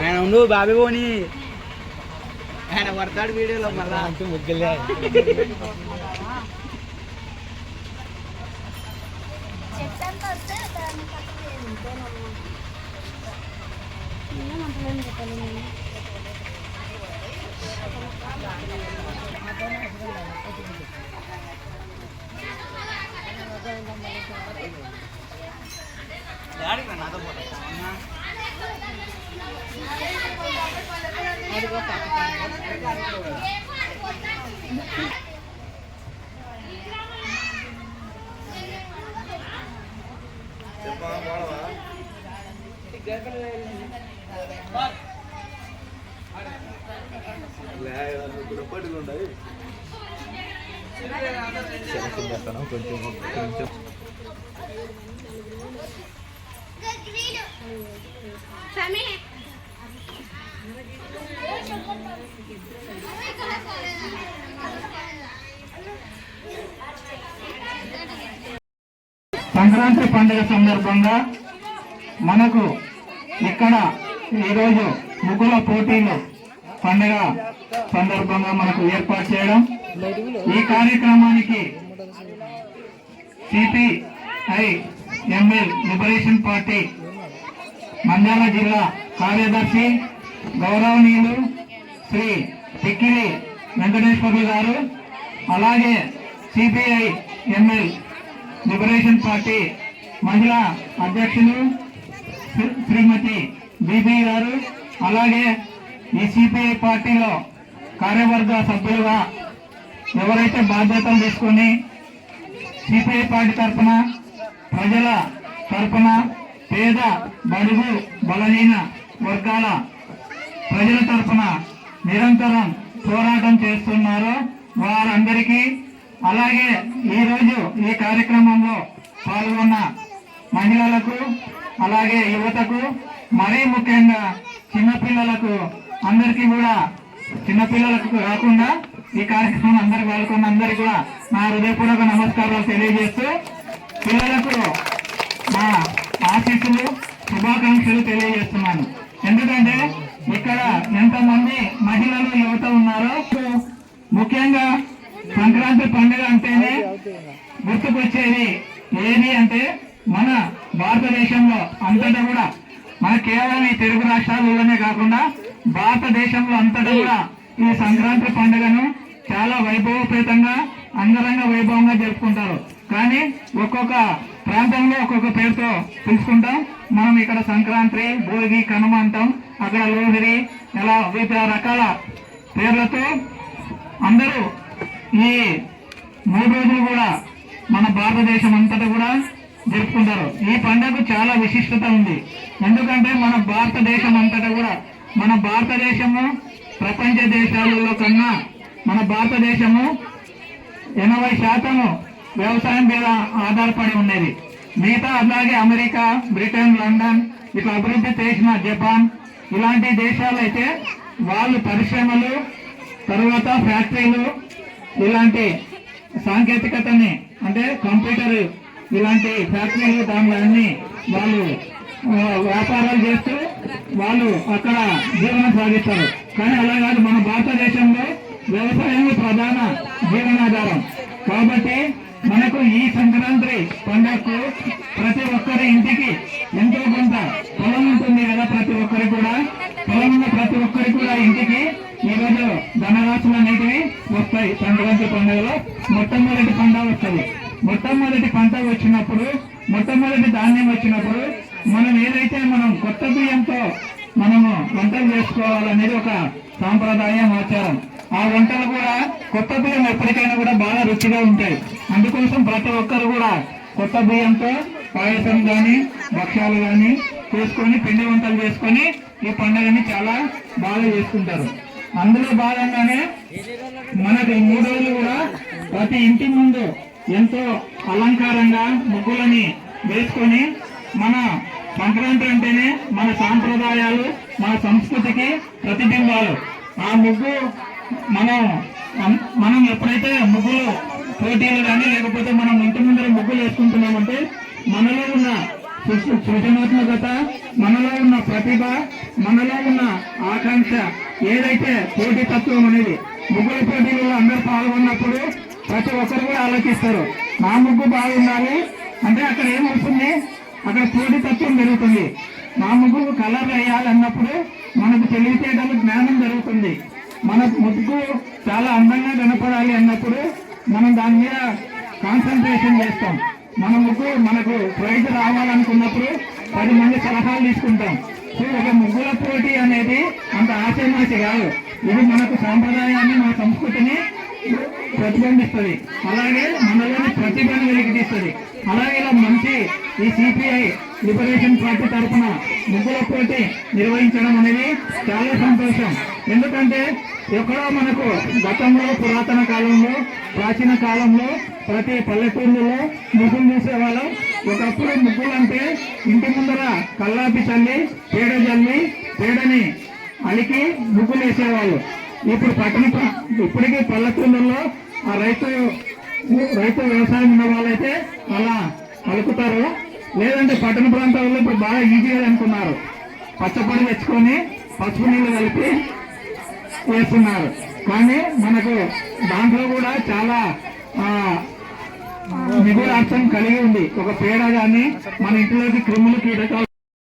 ఆయన ఉండు బాబీ పోని. ఆయన పడతాడు వీడియోలో మళ్ళా. అంటూ ముగ్గులే. వస్తే దాన్ని కట్టలేదు ఇంతేనమ్మా కొంచెం సంక్రాంతి పండుగ సందర్భంగా మనకు ఇక్కడ ఈరోజు ముగ్గుల పోటీలు పండుగ సందర్భంగా మనకు ఏర్పాటు చేయడం. ఈ కార్యక్రమానికి CPI ML liberation party Nandyal జిల్లా కార్యదర్శి గౌరవనీయులు శ్రీ పిక్కిలి వెంకటేశ్వర్లు గారు అలాగే సిపిఐ ఎంఎల్ లిబరేషన్ పార్టీ మహిళా అధ్యక్షులు శ్రీ- శ్రీమతి బీబీ గారు అలాగే ఈ సిపిఐ పార్టీలో కార్యవర్గ సభ్యులుగా ఎవరైతే బాధ్యతలు తీసుకొని సిపిఐ పార్టీ తరఫున ప్రజల తరఫున పేద బడుగు బలహీన వర్గాల ప్రజల తరఫున నిరంతరం పోరాటం చేస్తున్నారో. వారందరికీ అలాగే ఈరోజు ఈ కార్యక్రమంలో పాల్గొన్న మహిళలకు అలాగే యువతకు మరీ ముఖ్యంగా చిన్నపిల్లలకు అందరికీ కూడా చిన్నపిల్లలకు కాకుండా ఈ కార్యక్రమం అందరికి పాల్గొన్న అందరికీ కూడా నా హృదయపూర్వక నమస్కారాలు తెలియజేస్తూ పిల్లలకు మా ఆశీస్సులు శుభాకాంక్షలు తెలియజేస్తున్నాను. ఎందుకంటే ఇక్కడ ఎంతమంది మహిళలు యువత ఉన్నారో ముఖ్యంగా సంక్రాంతి పండుగ అంటేనే గుర్తుకొచ్చేది ఏది అంటే మన భారతదేశంలో అంతటా కూడా మన కేవలం ఈ తెలుగు రాష్ట్రాలలోనే కాకుండా భారతదేశంలో అంతటా కూడా ఈ సంక్రాంతి పండుగను చాలా వైభవపేతంగా అంగరంగ వైభవంగా జరుపుకుంటారు. కానీ ఒక్కొక్క ప్రాంతంలో ఒక్కొక్క పేరుతో తెలుసుకుంటాం మనం ఇక్కడ సంక్రాంతి భోగి కనుమ అంటాం. అక్కడ ఇలా వివిధ రకాల పేర్లతో అందరూ ఈ మూడు రోజులు కూడా మన భారతదేశం అంతటా కూడా జరుపుకుంటారు. ఈ పండుగకు చాలా విశిష్టత ఉంది. ఎందుకంటే మన భారతదేశం అంతటా కూడా మన భారతదేశము ప్రపంచ దేశాలలో కన్నా మన భారతదేశము ఎనభై శాతము వ్యవసాయం మీద ఆధారపడి ఉండేది. మిగతా అలాగే అమెరికా బ్రిటన్ లండన్ ఇట్లా అభివృద్ధి చేసిన జపాన్ ఇలాంటి దేశాలు అయితే వాళ్ళు పరిశ్రమలు తర్వాత ఫ్యాక్టరీలు ఇలాంటి సాంకేతికతని అంటే కంప్యూటర్ ఇలాంటి ఫ్యాక్టరీలు దానిలో వాళ్ళు వ్యాపారాలు చేస్తూ వాళ్ళు అక్కడ జీవనం సాగిస్తారు. కానీ అలా కాదు మన భారతదేశంలో వ్యవసాయం ప్రధాన జీవనాధారం. కాబట్టి మనకు ఈ సంక్రాంతి పండుగకు ప్రతి ఒక్కరి ఇంటికి ఎంతో కొంత పొలం ఉంటుంది కదా ప్రతి ఒక్కరికి కూడా. పొలం ఉన్న ప్రతి ఒక్కరికి కూడా ఇంటికి ఈ రోజు ధనరాశులు అనేటివి వస్తాయి సంక్రాంతి పండుగలో. మొట్టమొదటి పండుగ వస్తుంది. మొట్టమొదటి పంట వచ్చినప్పుడు మొట్టమొదటి ధాన్యం వచ్చినప్పుడు మనం ఏదైతే మనం కొత్త బియ్యంతో మనము వంటలు చేసుకోవాలనేది ఒక సాంప్రదాయం ఆచారం. ఆ వంటలు కూడా కొత్త బియ్యం ఎప్పటికైనా కూడా బాగా రుచిగా ఉంటాయి. అందుకోసం ప్రతి ఒక్కరు కూడా కొత్త బియ్యంతో పాయసం కానీ భక్ష్యాలు కానీ చేసుకొని పిండి వంటలు చేసుకొని ఈ పండుగని చాలా బాగా చేసుకుంటారు. అందులో భాగంగానే మనకు మూడు రోజులు కూడా ప్రతి ఇంటి ముందు ఎంతో అలంకారంగా ముగ్గులని వేసుకొని మన సంక్రాంతి అంటేనే మన సాంప్రదాయాలు మన సంస్కృతికి ప్రతిబింబాలు. ఆ ముగ్గు మనం మనం ఎప్పుడైతే ముగ్గులు పోటీలు కానీ లేకపోతే మనం ఇంటి ముందర ముగ్గులు వేసుకుంటున్నామంటే మనలో ఉన్న సృజనాత్మకత మనలో ఉన్న ప్రతిభ మనలో ఉన్న ఆకాంక్ష ఏదైతే పోటీ తత్వం అనేది ముగ్గుల పోటీలలో అందరూ పాల్గొన్నప్పుడు ప్రతి ఒక్కరు కూడా ఆలోచిస్తారు నా ముగ్గు బాగుండాలి. అంటే అక్కడ ఏమవుతుంది అక్కడ పోటీ తత్వం పెరుగుతుంది. మా ముగ్గు కలర్ వేయాలన్నప్పుడు మనకు తెలివితేటలు జ్ఞానం జరుగుతుంది మన ముగ్గు చాలా అందంగా కనపడాలి అన్నప్పుడు మనం దాని మీద కాన్సన్ట్రేషన్ చేస్తాం. మన ముగ్గు మనకు ప్రైజ్ రావాలనుకున్నప్పుడు పది మంది సలహాలు తీసుకుంటాం. సో ఒక ముగ్గుల పోటీ అనేది అంత ఆశమాసి కాదు. ఇది మనకు సాంప్రదాయాన్ని మన సంస్కృతిని ప్రతిబింబిస్తుంది. అలాగే మనలోని ప్రతిభను వెలికితీస్తుంది. అలాగే ఇలా మంచి ఈ సిపిఐ లిబరేషన్ పార్టీ తరఫున ముగ్గుల పోటీ నిర్వహించడం అనేది చాలా సంతోషం. ఎందుకంటే ఎక్కడో మనకు గతంలో పురాతన కాలంలో ప్రాచీన కాలంలో ప్రతి పల్లెటూళ్ళలో ముగ్గులు చూసేవాళ్ళం ఒకప్పుడు ముగ్గులు అంటే ఇంటి ముందర కల్లాపి చల్లి పేడ చల్లి పేడని అలికి ముగ్గులు వేసేవాళ్ళు. ఇప్పుడు పట్టణ ఇప్పటికీ పల్లెటూళ్ళలో ఆ రైతు రైతు వ్యవసాయం ఉన్న వాళ్ళైతే అలా కలుపుతారు లేదంటే పట్టణ ప్రాంతాల్లో ఇప్పుడు బాగా ఈజీగా అనుకున్నారు. పచ్చపొడి తెచ్చుకొని పసుపు నీళ్ళు కలిపి వేస్తున్నారు. కానీ మనకు దాంట్లో కూడా చాలా ఆ, నిగూఢార్థం కలిగి ఉంది. ఒక పేడ కానీ మన ఇంట్లోకి క్రిములు కీటకాలు